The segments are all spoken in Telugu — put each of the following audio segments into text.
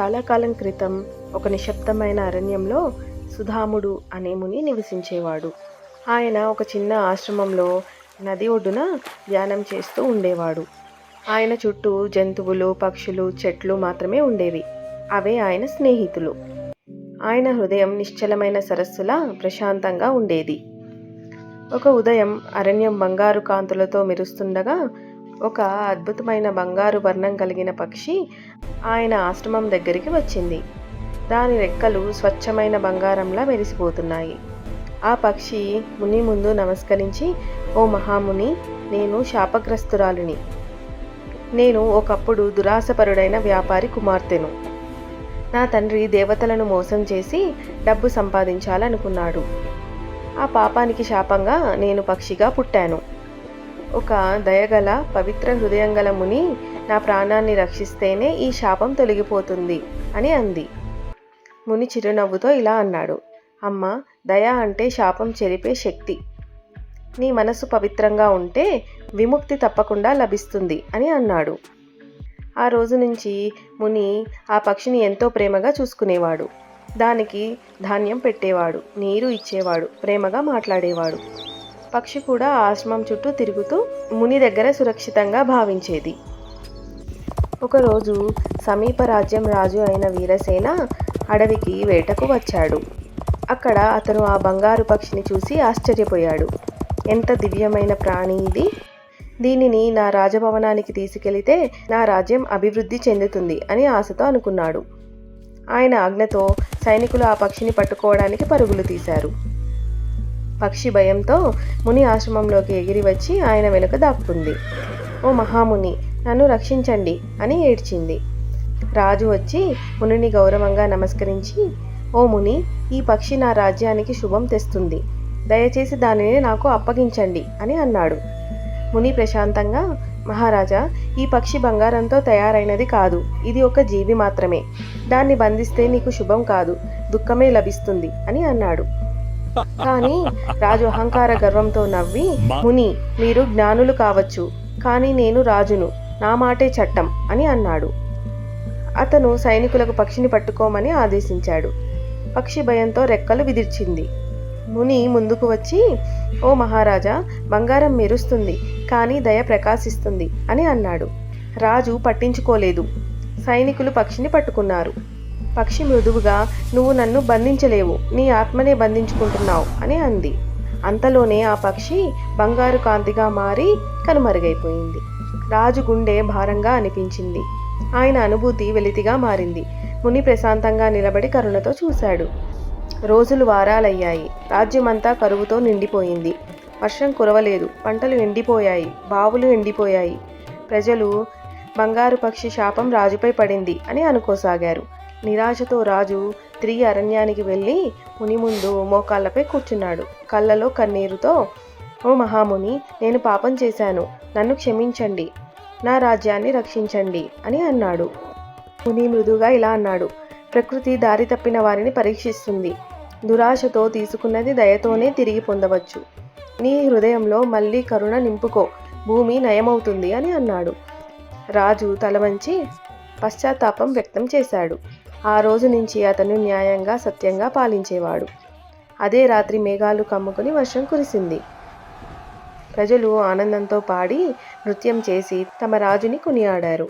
చాలా కాలం క్రితం ఒక నిశ్శబ్దమైన అరణ్యంలో సుధాముడు అనే ముని నివసించేవాడు. ఆయన ఒక చిన్న ఆశ్రమంలో నది ఒడ్డున ధ్యానం చేస్తూ ఉండేవాడు. ఆయన చుట్టూ జంతువులు పక్షులు చెట్లు మాత్రమే ఉండేవి. అవే ఆయన స్నేహితులు. ఆయన హృదయం నిశ్చలమైన సరస్సులా ప్రశాంతంగా ఉండేది. ఒక ఉదయం అరణ్యం బంగారు కాంతులతో మెరుస్తుండగా ఒక అద్భుతమైన బంగారు వర్ణం కలిగిన పక్షి ఆయన ఆశ్రమం దగ్గరికి వచ్చింది. దాని రెక్కలు స్వచ్ఛమైన బంగారంలా మెరిసిపోతున్నాయి. ఆ పక్షి ముని ముందు నమస్కరించి ఓ మహాముని నేను శాపగ్రస్తురాలిని. నేను ఒకప్పుడు దురాశపరుడైన వ్యాపారి కుమార్తెను. నా తండ్రి దేవతలను మోసం చేసి డబ్బు సంపాదించాలనుకున్నాడు. ఆ పాపానికి శాపంగా నేను పక్షిగా పుట్టాను. ఒక దయగల పవిత్ర హృదయం గల ముని నా ప్రాణాన్ని రక్షిస్తేనే ఈ శాపం తొలగిపోతుంది అని అంది. ముని చిరునవ్వుతో ఇలా అన్నాడు అమ్మ దయ అంటే శాపం చెరిపే శక్తి. నీ మనసు పవిత్రంగా ఉంటే విముక్తి తప్పకుండా లభిస్తుంది అని అన్నాడు. ఆ రోజు నుంచి ముని ఆ పక్షిని ఎంతో ప్రేమగా చూసుకునేవాడు. దానికి ధాన్యం పెట్టేవాడు నీరు ఇచ్చేవాడు ప్రేమగా మాట్లాడేవాడు. పక్షి కూడా ఆశ్రమం చుట్టూ తిరుగుతూ ముని దగ్గర సురక్షితంగా భావించేది. ఒకరోజు సమీప రాజ్యం రాజు అయిన వీరసేన అడవికి వేటకు వచ్చాడు. అక్కడ అతను ఆ బంగారు పక్షిని చూసి ఆశ్చర్యపోయాడు. ఎంత దివ్యమైన ప్రాణి ఇది! దీనిని నా రాజభవనానికి తీసుకెళితే నా రాజ్యం అభివృద్ధి చెందుతుంది అని ఆశతో అనుకున్నాడు. ఆయన ఆజ్ఞతో సైనికులు ఆ పక్షిని పట్టుకోవడానికి పరుగులు తీశారు. పక్షి భయంతో ముని ఆశ్రమంలోకి ఎగిరి వచ్చి ఆయన వెనుక దాక్కుంది ఓ మహాముని నన్ను రక్షించండి అని ఏడ్చింది. రాజు వచ్చి మునిని గౌరవంగా నమస్కరించి ఓ ముని ఈ పక్షి నా రాజ్యానికి శుభం తెస్తుంది. దయచేసి దానిని నాకు అప్పగించండి అని అన్నాడు. ముని ప్రశాంతంగా మహారాజా ఈ పక్షి బంగారంతో తయారైనది కాదు. ఇది ఒక జీవి మాత్రమే. దాన్ని బంధిస్తే నీకు శుభం కాదు. దుఃఖమే లభిస్తుంది అని అన్నాడు. కానీ రాజు అహంకార గర్వంతో నవ్వి ముని మీరు జ్ఞానులు కావచ్చు కానీ నేను రాజును నా మాటే చట్టం అని అన్నాడు. అతను సైనికులకు పక్షిని పట్టుకోమని ఆదేశించాడు. పక్షి భయంతో రెక్కలు విదిర్చింది. ముని ముందుకు వచ్చి ఓ మహారాజా బంగారం మెరుస్తుంది కానీ దయ ప్రకాశిస్తుంది అని అన్నాడు. రాజు పట్టించుకోలేదు. సైనికులు పక్షిని పట్టుకున్నారు. పక్షి మృదువుగా నువ్వు నన్ను బంధించలేవు నీ ఆత్మనే బంధించుకుంటున్నావు అని అంది. అంతలోనే ఆ పక్షి బంగారు కాంతిగా మారి కనుమరుగైపోయింది. రాజు గుండె భారంగా అనిపించింది. ఆయన అనుభూతి వెలితిగా మారింది. ముని ప్రశాంతంగా నిలబడి కరుణతో చూశాడు. రోజులు వారాలయ్యాయి. రాజ్యమంతా కరువుతో నిండిపోయింది. వర్షం కురవలేదు. పంటలు ఎండిపోయాయి. బావులు ఎండిపోయాయి. ప్రజలు బంగారు పక్షి శాపం రాజుపై పడింది అని అనుకోసాగారు. నిరాశతో రాజు తిరిగి అరణ్యానికి వెళ్ళి ముని ముందు మోకాళ్ళపై కూర్చున్నాడు. కళ్ళలో కన్నీరుతో ఓ మహాముని నేను పాపం చేశాను. నన్ను క్షమించండి. నా రాజ్యాన్ని రక్షించండి అని అన్నాడు. ముని మృదుగా ఇలా అన్నాడు. ప్రకృతి దారి తప్పిన వారిని పరీక్షిస్తుంది. దురాశతో తీసుకున్నది దయతోనే తిరిగి పొందవచ్చు. నీ హృదయంలో మళ్ళీ కరుణ నింపుకో. భూమి నయమవుతుంది అని అన్నాడు. రాజు తలవంచి పశ్చాత్తాపం వ్యక్తం చేశాడు. ఆ రోజు నుంచి అతను న్యాయంగా సత్యంగా పాలించేవాడు. అదే రాత్రి మేఘాలు కమ్ముకుని వర్షం కురిసింది. ప్రజలు ఆనందంతో పాడి నృత్యం చేసి తమ రాజుని కొనియాడారు.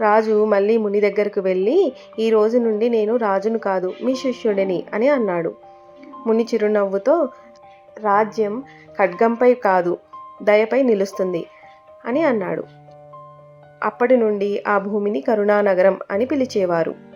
రాజు మళ్ళీ ముని దగ్గరకు వెళ్ళి ఈ రోజు నుండి నేను రాజును కాదు మీ శిష్యుడిని అని అన్నాడు. ముని చిరునవ్వుతో రాజ్యం ఖడ్గంపై కాదు దయపై నిలుస్తుంది. అని అన్నాడు. అప్పటి నుండి ఆ భూమిని కరుణానగరం అని పిలిచేవారు.